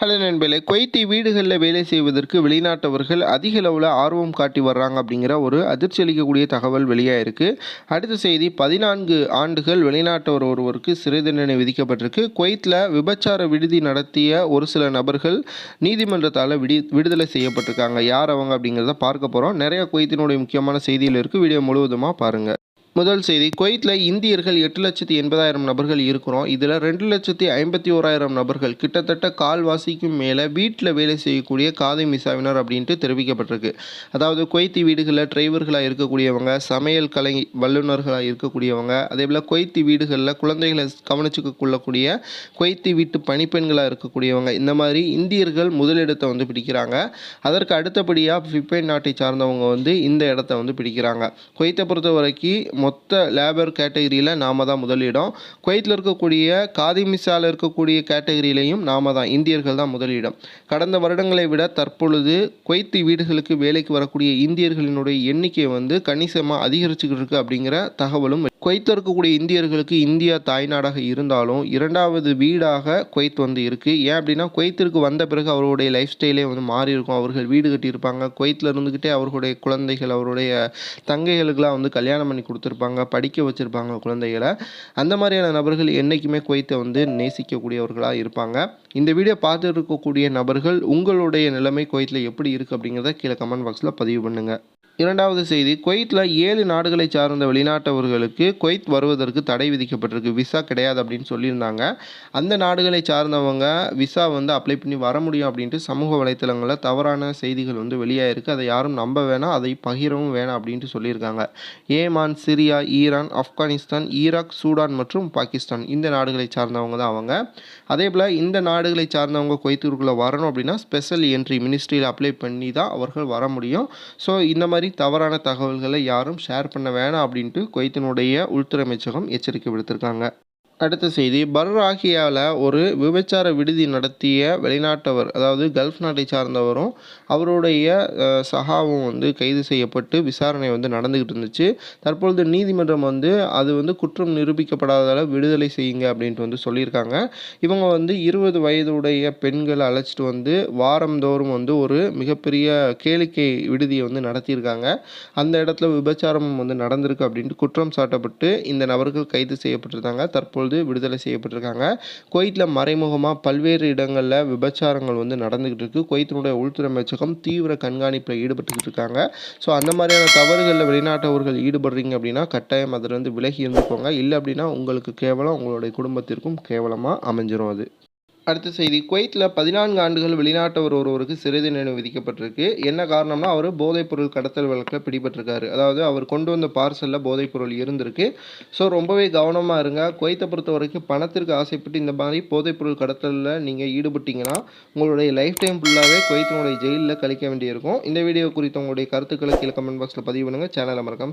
Hello நண்பர்களே Kuwaiti வீடுகளில் வேலை செய்வதற்கு வெளிநாட்டவர்கள் அதிக அளவில் ஆர்வம் காட்டி வர்றாங்க அப்படிங்கிற ஒரு அதிர்ச்சி அளிக்கக்கூடிய தகவல் வெளியாக இருக்குது அடுத்த செய்தி பதினான்கு ஆண்டுகள் வெளிநாட்டவர் ஒருவருக்கு சிறை தண்டனை விதிக்கப்பட்டிருக்கு. குவைத்தில் விபச்சார விடுதி நடத்திய ஒரு சில நபர்கள் நீதிமன்றத்தால் விடி விடுதலை செய்யப்பட்டிருக்காங்க. யார் அவங்க அப்படிங்கிறத பார்க்க போகிறோம் நிறைய குவைத்தினுடைய முக்கியமான செய்தியில் இருக்குது வீடியோ முழுவதுமாக பாருங்கள் முதல் செய்தி. குவைத்தில் இந்தியர்கள் எட்டு லட்சத்தி எண்பதாயிரம் நபர்கள் இருக்கிறோம். இதில் ரெண்டு லட்சத்தி ஐம்பத்தி ஓராயிரம் நபர்கள் கிட்டத்தட்ட கால்வாசிக்கும் மேலே வீட்டில் வேலை செய்யக்கூடிய காதை மிசாவினர் அப்படின்ட்டு தெரிவிக்கப்பட்டிருக்கு. அதாவது குவைத்தி வீடுகளில் டிரைவர்களாக இருக்கக்கூடியவங்க சமையல் கலை வல்லுநர்களாக இருக்கக்கூடியவங்க அதே போல் குவைத்தி வீடுகளில் குழந்தைகளை கவனிச்சுக்க கொள்ளக்கூடிய குவைத்தி வீட்டு பணிப்பெண்களாக இருக்கக்கூடியவங்க இந்த மாதிரி இந்தியர்கள் முதலிடத்தை வந்து பிடிக்கிறாங்க. அதற்கு அடுத்தபடியாக பிலிப்பைன் நாட்டை சார்ந்தவங்க வந்து இந்த இடத்த வந்து பிடிக்கிறாங்க. குவைத்தை பொறுத்த வரைக்கும் மொத்த லேபர் கேட்டகரியில் நாம தான் முதலிடம். குவைத்தில் இருக்கக்கூடிய காதிமிசால இருக்கக்கூடிய கேட்டகரியிலையும் நாம தான் இந்தியர்கள் தான் முதலிடம். கடந்த வருடங்களை விட தற்பொழுது குவைத்து வீடுகளுக்கு வேலைக்கு வரக்கூடிய இந்தியர்களினுடைய எண்ணிக்கை வந்து கணிசமாக அதிகரிச்சுக்கிட்டு இருக்கு அப்படிங்கிற தகவலும் குவைத்தில் இருக்கக்கூடிய இந்தியர்களுக்கு இந்தியா தாய்நாடாக இருந்தாலும் இரண்டாவது வீடாக குவைத் வந்து இருக்குது ஏன் அப்படின்னா குவைத்திற்கு வந்த பிறகு அவருடைய லைஃப் ஸ்டைலே வந்து மாறி இருக்கும். அவர்கள் வீடு கட்டியிருப்பாங்க. குவைத்தில் இருந்துக்கிட்டே அவர்களுடைய குழந்தைகள் அவருடைய தங்கைகளுக்கெல்லாம் வந்து கல்யாணம் பண்ணி கொடுத்துருப்பாங்க. படிக்க வச்சுருப்பாங்க குழந்தைகளை. அந்த மாதிரியான நபர்கள் என்றைக்குமே குவைத்தை வந்து நேசிக்கக்கூடியவர்களாக இருப்பாங்க. இந்த வீடியோ பார்த்து இருக்கக்கூடிய நபர்கள் உங்களுடைய நிலைமை குவைத்தில் எப்படி இருக்குது அப்படிங்கிறத கீழே கமெண்ட் பாக்ஸில் பதிவு பண்ணுங்கள் இரண்டாவது செய்தி குவைத்தில் ஏழு நாடுகளை சார்ந்த வெளிநாட்டவர்களுக்கு குவைத் வருவதற்கு தடை விதிக்கப்பட்டிருக்கு. விசா கிடையாது அப்படின்னு சொல்லியிருந்தாங்க. அந்த நாடுகளை சார்ந்தவங்க விசா வந்து அப்ளை பண்ணி வர முடியும் அப்படின்ட்டு சமூக வலைத்தளங்களில் தவறான செய்திகள் வந்து வெளியாகிருக்கு அதை யாரும் நம்ப வேணாம் அதை பகிரவும் வேணாம் அப்படின்ட்டு சொல்லியிருக்காங்க. Yemen Syria Iran Afghanistan Iraq Sudan மற்றும் பாகிஸ்தான் இந்த நாடுகளை சார்ந்தவங்க தான் அவங்க. அதே போல் இந்த நாடுகளை சார்ந்தவங்க குவைத்திற்குள்ளே வரணும் அப்படின்னா ஸ்பெஷல் என்ட்ரி மினிஸ்ட்ரியில் அப்ளை பண்ணி தான் அவர்கள் வர முடியும். ஸோ இந்த மாதிரி தவறான தகவல்களை யாரும் ஷேர் பண்ண வேணாம் அப்படின்ட்டு குவைத்தினுடைய உள்துறை அமைச்சகம் எச்சரிக்கை விடுத்திருக்காங்க. அடுத்த செய்தி. பர்ராகியாவில் ஒரு விபச்சார விடுதி நடத்திய வெளிநாட்டவர் அதாவது கல்ஃப் நாட்டை சார்ந்தவரும் அவருடைய சகாவும் வந்து கைது செய்யப்பட்டு விசாரணை வந்து நடந்துக்கிட்டு இருந்துச்சு. தற்பொழுது நீதிமன்றம் வந்து அது வந்து குற்றம் நிரூபிக்கப்படாததால் விடுதலை செய்யுங்க அப்படின்ட்டு வந்து சொல்லியிருக்காங்க. இவங்க வந்து இருபது வயதுடைய பெண்களை அழைச்சிட்டு வந்து வாரந்தோறும் வந்து ஒரு மிகப்பெரிய கேளிக்கை விடுதியை வந்து நடத்தியிருக்காங்க. அந்த இடத்துல விபச்சாரம் வந்து நடந்திருக்கு அப்படின்ட்டு குற்றம் சாட்டப்பட்டு இந்த நபர்கள் கைது செய்யப்பட்டிருக்காங்க. தற்பொழுது விடுதலை செய்யப்பட்டிருக்காங்க. குவைத்தில் மறைமுகமாக பல்வேறு இடங்களில் விபச்சாரங்கள் வந்து நடந்துக்கிட்டு இருக்கு. குவைத்தினுடைய உள்துறை அமைச்சகம் தீவிர கண்காணிப்பில் ஈடுபட்டுக்கிட்டு இருக்காங்க. ஸோ அந்த மாதிரியான தவறுகளில் வெளிநாட்டவர்கள் ஈடுபடுறீங்க அப்படின்னா கட்டாயம் அதிலிருந்து விலகி இருந்துக்கோங்க. இல்லை அப்படின்னா உங்களுக்கு கேவலம் உங்களுடைய குடும்பத்திற்கும் கேவலமாக அமைஞ்சிரும் அது. அடுத்த செய்தி. குவைத்தில் பதினான்கு ஆண்டுகள் வெளிநாட்டவர் ஒருவருக்கு சிறை தண்டனை விதிக்கப்பட்டிருக்கு. என்ன காரணம்னா அவர் போதைப்பொருள் கடத்தல் வழக்கில் பிடிபட்டிருக்காரு. அதாவது அவர் கொண்டு வந்த பார்சலில் போதைப்பொருள் இருந்திருக்கு. ஸோ ரொம்பவே கவனமாக இருங்க. குவைத்தை பொறுத்த வரைக்கும் பணத்திற்கு ஆசைப்பட்டு இந்த மாதிரி போதைப்பொருள் கடத்தலில் நீங்கள் ஈடுபட்டீங்கன்னா உங்களுடைய லைஃப் டைம் ஃபுல்லாகவே குவைத்தினுடைய ஜெயிலில் கழிக்க வேண்டியிருக்கும். இந்த வீடியோ குறித்த உங்களுடைய கருத்துக்களை கீழே கமெண்ட் பாக்ஸில் பதிவு பண்ணுங்கள் சேனலை மறக்காம